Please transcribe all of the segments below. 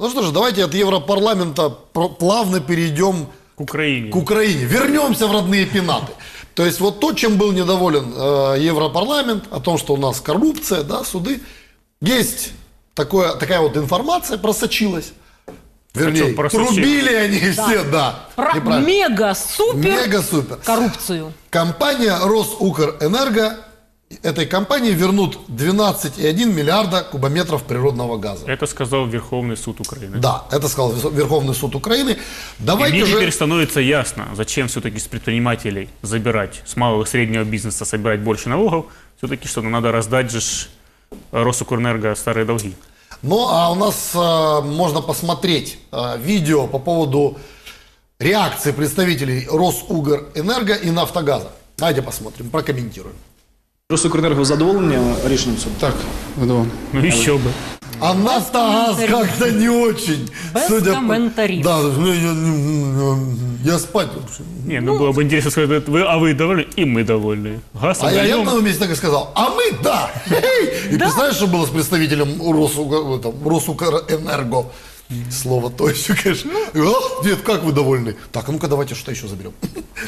Ну что ж, давайте от Европарламента плавно перейдем К Украине. к Украине. Вернемся в родные пенаты. То есть вот то, чем был недоволен э, Европарламент, о том, что у нас коррупция, да, суды. Есть такое, такая вот информация просочилась. Вернее, просочилась? трубили они все, да. Про неправильно. мега-супер Мега-супер. коррупцию. Компания Росукрэнерго этой компании вернут 12,1 миллиарда кубометров природного газа. Это сказал Верховный суд Украины. Да, это сказал Верховный суд Украины. И Давайте мне же... теперь становится ясно, зачем все-таки с предпринимателей забирать, с малого и среднего бизнеса собирать больше налогов. Все-таки что ну, надо раздать же ж Росукрэнерго старые долги. Ну, а у нас э, можно посмотреть э, видео по поводу реакции представителей Росугрэнерго и Нафтогаза. Давайте посмотрим, прокомментируем. Росукренерго задоволені рішенням суду? Так. Задоволені. Ну еще бы. А Нафтогаз комментариев. как-то не очень. Без судя по- комментариев. Да, ну, я, я спать вообще. Не, ну, было бы интересно сказать, вы, а вы довольны? И мы довольны. Газ А я, я отдаем. на одном месте так и сказал, а мы да. Хе-хей. И представляешь, что было с представителем Росуга- это, Росукрэнерго? Слово то еще, конечно. «А, Нет, как вы довольны? Так, а ну-ка давайте что еще заберем.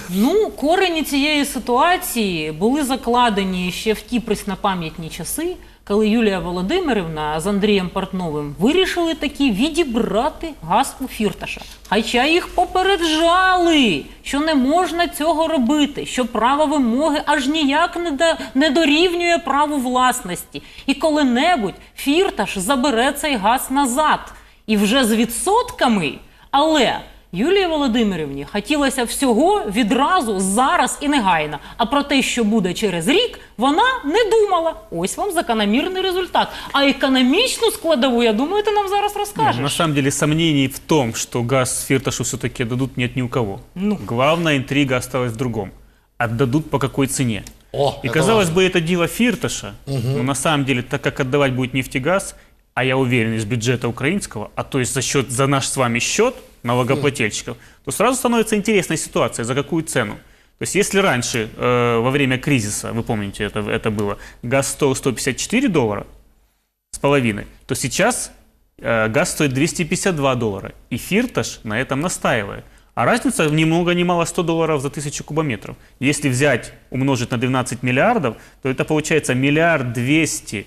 Ну, корені цієї ситуації були закладені ще в ті преснопам'ятні часи, коли Юлія Володимирівна з Андрієм Портновим вирішили таки відібрати газ у Фірташа. Хоча їх попереджали, що не можна цього робити, що право вимоги аж ніяк не, да, не дорівнює праву власності. І коли-небудь Фірташ забере цей газ назад І вже з відсотками. Але Юлії Володимирівні хотілося всього відразу, зараз і негайно. А про те, що буде через рік, вона не думала. Ось вам закономірний результат. А економічну складову, я думаю, ти нам зараз Не, розкажеш. На самом деле сомнений в том, что газ Фирташу все-таки дадут, нет ни у кого. Ну. Главная интрига осталась в другом. Отдадут по какой цене. О, И это казалось важно. бы, это дело Фирташа, но на самом деле, так как отдавать будет нефтегаз, а я уверен, из бюджета украинского, а то есть за счет, за наш с вами счет налогоплательщиков, то сразу становится интересная ситуация, за какую цену. То есть если раньше, э, во время кризиса, вы помните, это, это было, газ стоил 154 доллара с половиной, то сейчас э, газ стоит 252 доллара. И Фирташ на этом настаивает. А разница ни много ни мало 100 долларов за тысячу кубометров. Если взять, умножить на 12 миллиардов, то это получается миллиард 200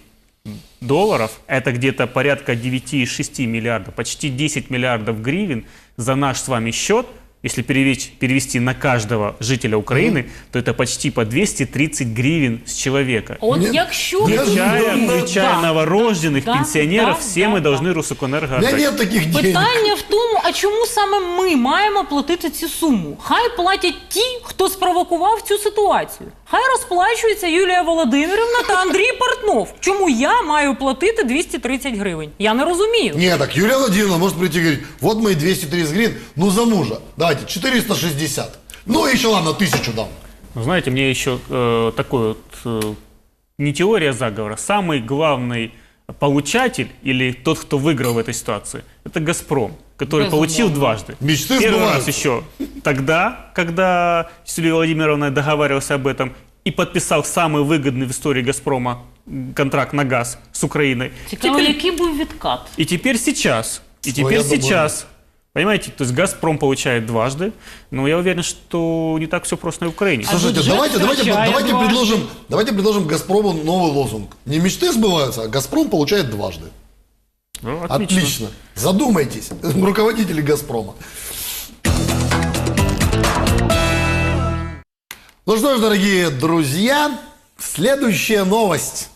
долларов. Это где-то порядка 9,6 миллиардов, почти 10 миллиардов гривен за наш с вами счет. Если перевести, перевести на каждого жителя Украины, то это почти по 230 гривен с человека. От Ні- якщо ні- Включая, Ну, включая да. новорожденных, Да, пенсионеров, да, все да, мы да. должны Росуконерго У меня отдать. нет таких денег. Питання в тому, а чому саме ми маємо платити цю суму? Хай платять ті, хто спровокував цю ситуацію. Хай розплачується Юлія Володимирівна та Андрій Портнов. Чому я маю платити 230 гривень? Я не розумію. Не, так Юлия Владимировна может прийти и говорить, вот мои 230 гривен, ну за мужа, давайте 460. Ну еще ладно, тысячу дам. Ну, Знаете, мне еще э, такой вот, э, не теория заговора, самый главный получатель или тот, кто выиграл в этой ситуации, это «Газпром», который получил дважды. Мечты Первый раз сбываются. еще тогда, когда с Юлией Владимировной договаривался об этом и подписал самый выгодный в истории «Газпрома» контракт на газ с Украиной. Цікаво, Теперь- який був відкат. И теперь сейчас. И Ой, теперь сейчас. Понимаете, то есть «Газпром» получает дважды, но я уверен, что не так все просто на Украине. А Слушайте, бюджет давайте, давайте, втрачает давайте дважды. предложим, давайте предложим Газпрому новый лозунг. Не мечты сбываются, а Газпром получает дважды. Ну, Отлично. Задумайтесь, руководители Газпрома. Ну что ж, дорогие друзья, следующая новость.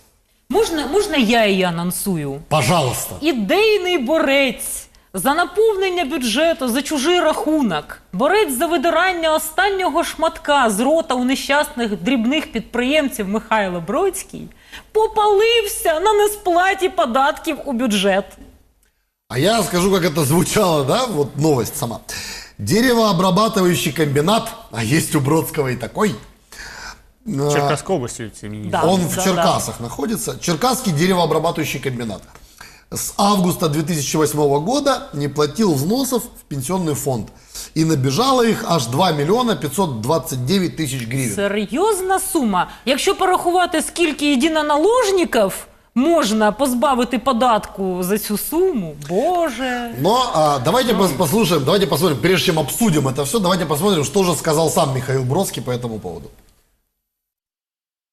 Можна, можна я її анонсую? Пожалуйста. Ідейний борець за наповнення бюджету за чужий рахунок. Борець за видирання останнього шматка з рота у нещасних дрібних підприємців Михайло Бродський попалився на несплаті податків у бюджет. А я скажу, как это звучало, да, вот новость сама. Деревообрабатывающий комбинат, а есть у Бродского и такой. В Черкасской области, тем не менее. Да. Он в да. Черкасах находится. Черкасский деревообрабатывающий комбинат. С августа 2008 года не платил взносов в пенсионный фонд. И набежало их аж 2 миллиона 529 тысяч гривен. Серйозна сума. Якщо порахувати, скільки єдиноналожників можна позбавити податку за цю суму, Боже. Но а, давайте пос- послушаем, давайте посмотрим, прежде чем обсудим это все, давайте посмотрим, что же сказал сам Михаил Бродский по этому поводу.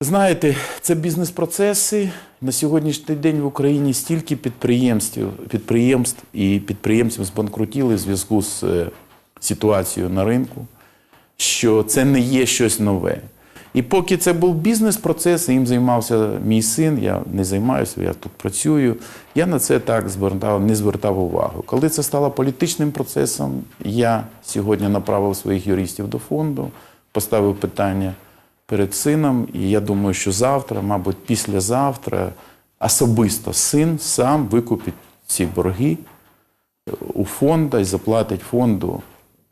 Знаєте, це бізнес-процеси. На сьогоднішній день в Україні стільки підприємств, підприємств і підприємців збанкрутіли в зв'язку з е, ситуацією на ринку, що це не є щось нове. І поки це був бізнес-процес, їм займався мій син, я не займаюся, я тут працюю. Я на це так звертав, не звертав увагу. Коли це стало політичним процесом, я сьогодні направив своїх юристів до фонду, поставив питання перед сином, і я думаю, що завтра, мабуть, післязавтра, особисто син сам викупить ці борги у фонда і заплатить фонду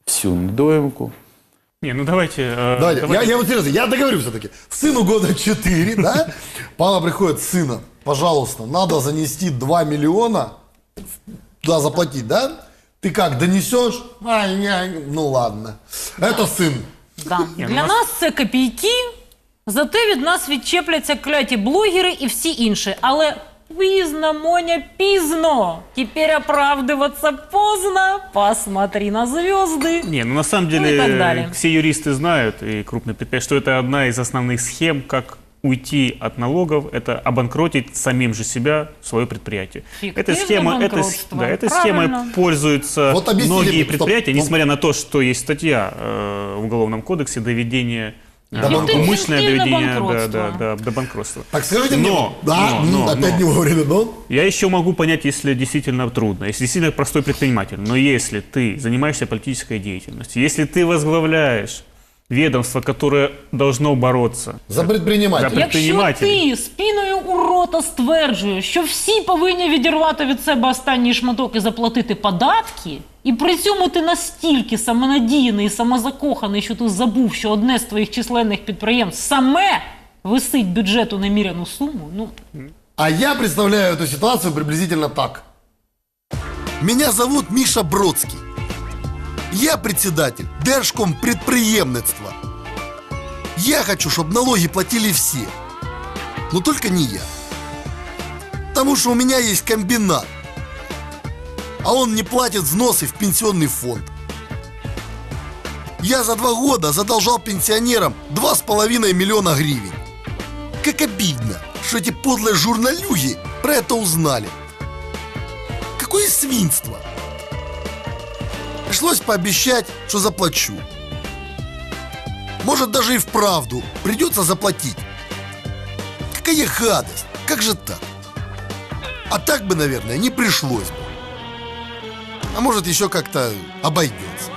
всю недоїмку. Не, ну давайте... э, Давайте, давайте- Я, я вот серьезно, я договорю все-таки. Сыну года 4, да? Папа приходит, сына, пожалуйста, надо занести 2 миллиона, туда заплатить, да? Ты как, донесешь? А, я, ну ладно. Это сын. Да. Ні, ну, Для нас- нас це копійки, зате від нас відчепляться кляті блогери і всі інші. Але пізно, Моня, пізно. Тепер оправдуватися поздно. Посмотри на звезди. Не, ну на самом Ну и деле так далее. все юристы знают, и крупные предприятия, что это одна из основных схем, как уйти от налогов, это обанкротить самим же себя, свое предприятие. Фиктивное Эта схема, эта, банкротство. да, этой Правильно. схемой пользуются Вот многие мне, стоп. предприятия, Ну- несмотря на то, что есть статья э, в Уголовном кодексе доведение э, До банкротства. умышленное доведение до, банкротство. до- до- до банкротства. Так скажите мне, Но, да, но, м, но, опять но. не говорили, но. Я еще могу понять, если действительно трудно, если действительно простой предприниматель. Но если ты занимаешься политической деятельностью, если ты возглавляешь ведомство, которое должно бороться За предпринимателя. За Якщо предприниматель. ти спіною у рота стверджуєш, що всі повинні відірвати від себе останній шматок і заплатити податки, і при цьому ти настільки самонадіяний і самозакоханий, що ти забув, що одне з твоїх численних підприємств саме висить бюджету неміряну суму, ну А я представляю эту ситуацию приблизительно так. Меня зовут Миша Бродский. Я председатель Держком предприемництва. Я хочу, чтобы налоги платили все. Но только не я. Потому что у меня есть комбинат. А он не платит взносы в пенсионный фонд. Я за два года задолжал пенсионерам 2,5 миллиона гривен. Как обидно, что эти подлые журналюги про это узнали. Какое свинство! Пришлось пообещать, что заплачу. Может, даже и вправду придется заплатить. Какая гадость! Как же так? А так бы, наверное, не пришлось бы. А может, еще как-то обойдется.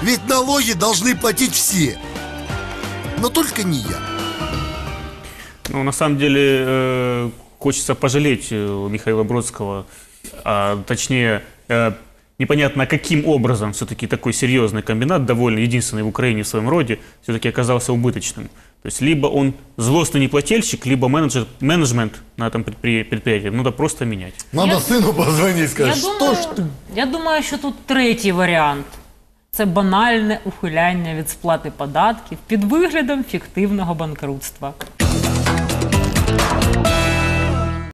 Ведь налоги должны платить все. Но только не я. Ну, на самом деле, э, хочется пожалеть э, Михаила Бродского, а, точнее, э, непонятно каким образом все-таки такой серьезный комбинат, довольно единственный в Украине в своем роде, все-таки оказался убыточным. То есть либо он злостный неплательщик, либо менеджер, менеджмент на этом предпри- предприятии надо просто менять. Надо Я- сыну позвонить и сказать, я что думаю, ж ты я думаю, що тут третій варіант. Це банальне ухиляння від сплати податків під виглядом фіктивного банкрутства.